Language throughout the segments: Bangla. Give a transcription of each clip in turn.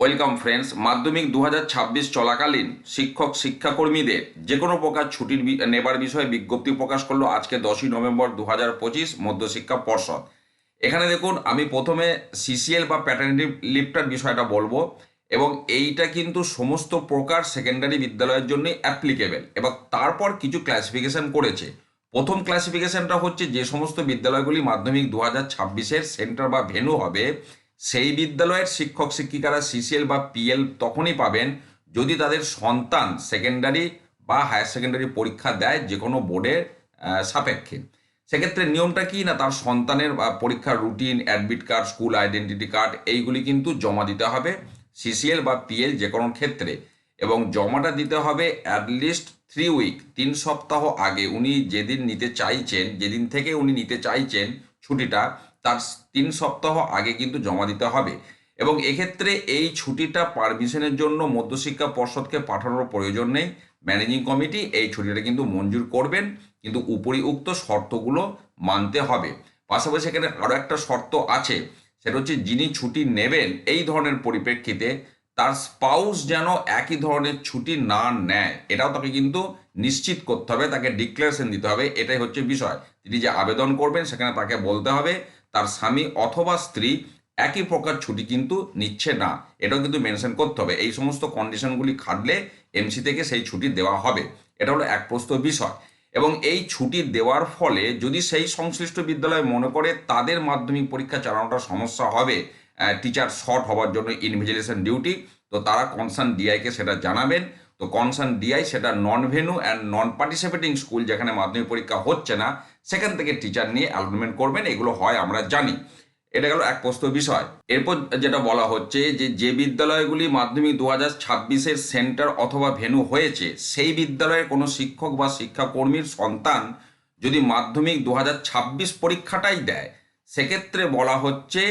ওয়েলকাম ফ্রেন্ডস, মাধ্যমিক দু হাজার ছাব্বিশ চলাকালীন শিক্ষক শিক্ষাকর্মীদের যে কোনো প্রকার ছুটির নেবার বিষয়ে বিজ্ঞপ্তি প্রকাশ করল আজকে দশই নভেম্বর দু হাজার পঁচিশ মধ্যশিক্ষা পর্ষদ। এখানে দেখুন, আমি প্রথমে সিসিএল বা প্যাটার্নিটি লিফটার বিষয়টা বলব এবং এইটা কিন্তু সমস্ত প্রকার সেকেন্ডারি বিদ্যালয়ের জন্যই অ্যাপ্লিকেবেল এবং তারপর কিছু ক্লাসিফিকেশন করেছে। প্রথম ক্লাসিফিকেশনটা হচ্ছে যে সমস্ত বিদ্যালয়গুলি মাধ্যমিক দু হাজার সেন্টার বা ভেনু হবে সেই বিদ্যালয়ের শিক্ষক, শিক্ষিকারা সিসিএল বা পিএল তখনই পাবেন যদি তাদের সন্তান সেকেন্ডারি বা হায়ার সেকেন্ডারি পরীক্ষা দেয় যে কোনো বোর্ডের সাপেক্ষে। সেক্ষেত্রে নিয়মটা কি না তার সন্তানের পরীক্ষার routine admit card school identity card এইগুলি কিন্তু জমা দিতে হবে সিসিএল বা পিএল যে কোনো ক্ষেত্রে। এবং জমাটা দিতে হবে অ্যাটলিস্ট থ্রি উইক তিন সপ্তাহ আগে। উনি যেদিন নিতে চাইছেন, যেদিন থেকে উনি নিতে চাইছেন ছুটিটা তার তিন সপ্তাহ আগে কিন্তু জমা দিতে হবে। এবং এক্ষেত্রে এই ছুটিটা পারমিশনের জন্য মধ্যশিক্ষা পর্ষদকে পাঠানোর প্রয়োজন নেই। ম্যানেজিং কমিটি এই ছুটিটা কিন্তু মঞ্জুর করবেন। কিন্তু উপরিউক্ত শর্তগুলো মানতে হবে। পাশাপাশি এখানে আরও একটা শর্ত আছে, সেটা হচ্ছে যিনি ছুটি নেবেন এই ধরনের পরিপ্রেক্ষিতে তার স্পাউস যেন একই ধরনের ছুটি না নেয়, এটাও তাকে কিন্তু নিশ্চিত করতে হবে, তাকে ডিক্লারেশন দিতে হবে, এটাই হচ্ছে বিষয়। তিনি যে আবেদন করবেন সেখানে তাকে বলতে হবে। তার স্বামী অথবা স্ত্রী একই প্রকার ছুটি কিন্তু নিচ্ছে না। এটাও কিন্তু মেনশন করতে হবে। এই সমস্ত কন্ডিশনগুলি খাটলে এমসি থেকে সেই ছুটি দেওয়া হবে। এটা হলো এক প্রস্ত বিষয়। এবং এই ছুটি দেওয়ার ফলে যদি সেই সংশ্লিষ্ট বিদ্যালয় মনে করে তাদের মাধ্যমিক পরীক্ষা চালানোটা সমস্যা হবে টিচার শর্ট হওয়ার জন্য ইনভিজিলেশন ডিউটি তো তারা কনসার্ন ডিআইকে সেটা জানাবেন। তো কনসার্ন ডিআই সেটা non venue and non participating school যেখানে মাধ্যমিক পরীক্ষা হচ্ছে না, সেখান থেকে টিচার নিয়ে অ্যালটমেন্ট করবেন, এগুলো হয়, আমরা জানি। এটা গেল এক প্রস্ত বিষয়। এরপর যেটা বলা হচ্ছে যে যে বিদ্যালয়গুলি মাধ্যমিক দু হাজার ছাব্বিশের সেন্টার অথবা ভেনু হয়েছে, সেই বিদ্যালয়ের কোনো শিক্ষক বা শিক্ষাকর্মীর সন্তান যদি মাধ্যমিক দু হাজার ছাব্বিশ পরীক্ষাটাই দেয়, সেক্ষেত্রে বলা হচ্ছে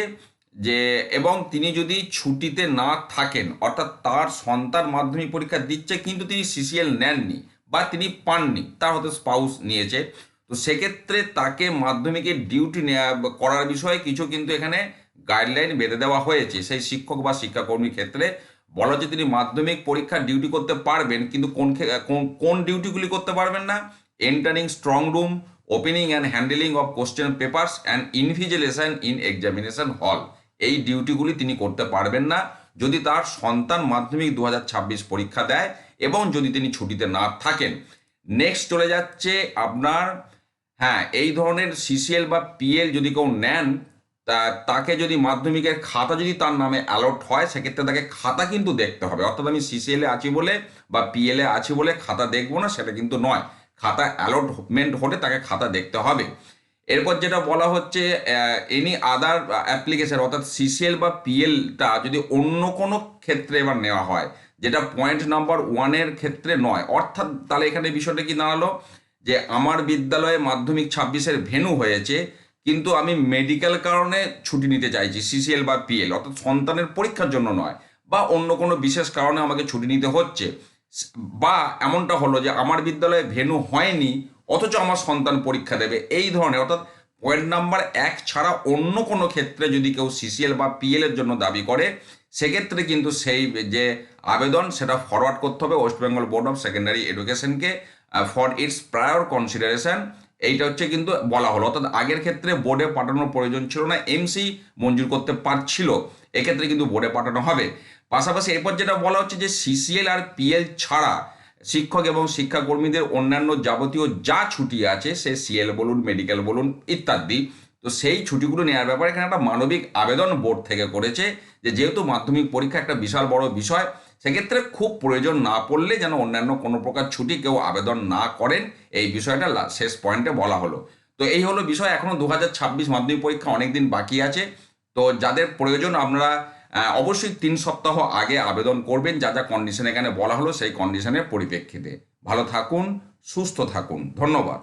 যে, এবং তিনি যদি ছুটিতে না থাকেন, অর্থাৎ তার সন্তান মাধ্যমিক পরীক্ষা দিচ্ছে কিন্তু তিনি সিসিএল নেননি বা তিনি পাননি, তার হয়তো স্পাউস নিয়েছে। তো সেক্ষেত্রে তাকে মাধ্যমিকের ডিউটি নেওয়া করার বিষয়ে কিছু কিন্তু এখানে গাইডলাইন বেঁধে দেওয়া হয়েছে। সেই শিক্ষক বা শিক্ষাকর্মীর ক্ষেত্রে বলা হচ্ছে তিনি মাধ্যমিক পরীক্ষার ডিউটি করতে পারবেন, কিন্তু কোন কোন- কোন ডিউটিগুলি করতে পারবেন না? Entering strong room opening and handling of question papers and invigilation in examination hall এই ডিউটিগুলি তিনি করতে পারবেন না। যদি তার সন্তান মাধ্যমিক দু হাজার ছাব্বিশ পরীক্ষা দেয় এবং যদি তিনি ছুটিতে না থাকেন। নেক্সট চলে যাচ্ছে আপনার হ্যাঁ এই ধরনের সিসিএল বা পিএল যদি কেউ নেন, তা, তাকে যদি মাধ্যমিকের খাতা যদি তার নামে অ্যালট হয়, সেক্ষেত্রে তাকে খাতা কিন্তু দেখতে হবে। অর্থাৎ আমি সিসিএলে আছি বলে বা পিএল আছি বলে খাতা দেখব না, সেটা কিন্তু নয়। খাতা অ্যালটমেন্ট হলে তাকে খাতা দেখতে হবে। এরপর যেটা বলা হচ্ছে এনি আদার অ্যাপ্লিকেশন অর্থাৎ সিসিএল বা পিএলটা যদি অন্য কোনো ক্ষেত্রে এবার নেওয়া হয়, যেটা পয়েন্ট নাম্বার ওয়ানের ক্ষেত্রে নয়, অর্থাৎ তাহলে এখানে বিষয়টা কি দাঁড়াল? যে আমার বিদ্যালয়ে মাধ্যমিক ছাব্বিশের ভেনু হয়েছে, কিন্তু আমি মেডিকেল কারণে ছুটি নিতে চাইছি সিসিএল বা পিএল অর্থাৎ সন্তানের পরীক্ষার জন্য নয়, বা অন্য কোনো বিশেষ কারণে আমাকে ছুটি নিতে হচ্ছে। বা এমনটা হলো যে আমার বিদ্যালয়ে ভেনু হয়নি অথচ আমার সন্তান পরীক্ষা দেবে, এই ধরনের। অর্থাৎ পয়েন্ট নাম্বার এক ছাড়া অন্য কোনো ক্ষেত্রে যদি কেউ সিসিএল বা পিএল এর জন্য দাবি করে, সেক্ষেত্রে কিন্তু সেই যে আবেদন, সেটা ফরওয়ার্ড করতে হবে West Bengal board of secondary এডুকেশনকে for its prior consideration এইটা হচ্ছে কিন্তু বলা হলো। অর্থাৎ আগের ক্ষেত্রে বোর্ডে পাঠানোর প্রয়োজন ছিল না এমসি মঞ্জুর করতে পারছিল। এক্ষেত্রে কিন্তু বোর্ডে পাঠানো হবে। পাশাপাশি এরপর যেটা বলা হচ্ছে যে সিসিএল আর পিএল ছাড়া শিক্ষক এবং শিক্ষাকর্মীদের অন্যান্য যাবতীয় যা ছুটি আছে, সে সিএল বলুন মেডিকেল বলুন, ইত্যাদি। তো সেই ছুটিগুলো নেওয়ার ব্যাপারে এখানে একটা মানবিক আবেদন বোর্ড থেকে করেছে যে, যেহেতু মাধ্যমিক পরীক্ষা একটা বিশাল বড় বিষয়, সেক্ষেত্রে খুব প্রয়োজন না পড়লে যেন অন্যান্য কোনো প্রকার ছুটি কেউ আবেদন না করেন। এই বিষয়টা শেষ পয়েন্টে বলা হলো। তো এই হলো বিষয়। এখনও দু মাধ্যমিক পরীক্ষা অনেক দিন বাকি আছে। তো যাদের প্রয়োজন আপনারা অবশ্যই তিন সপ্তাহ আগে আবেদন করবেন, যা যা কন্ডিশন এখানে বলা হলো সেই কন্ডিশনের পরিপ্রেক্ষিতে। ভালো থাকুন, সুস্থ থাকুন। ধন্যবাদ।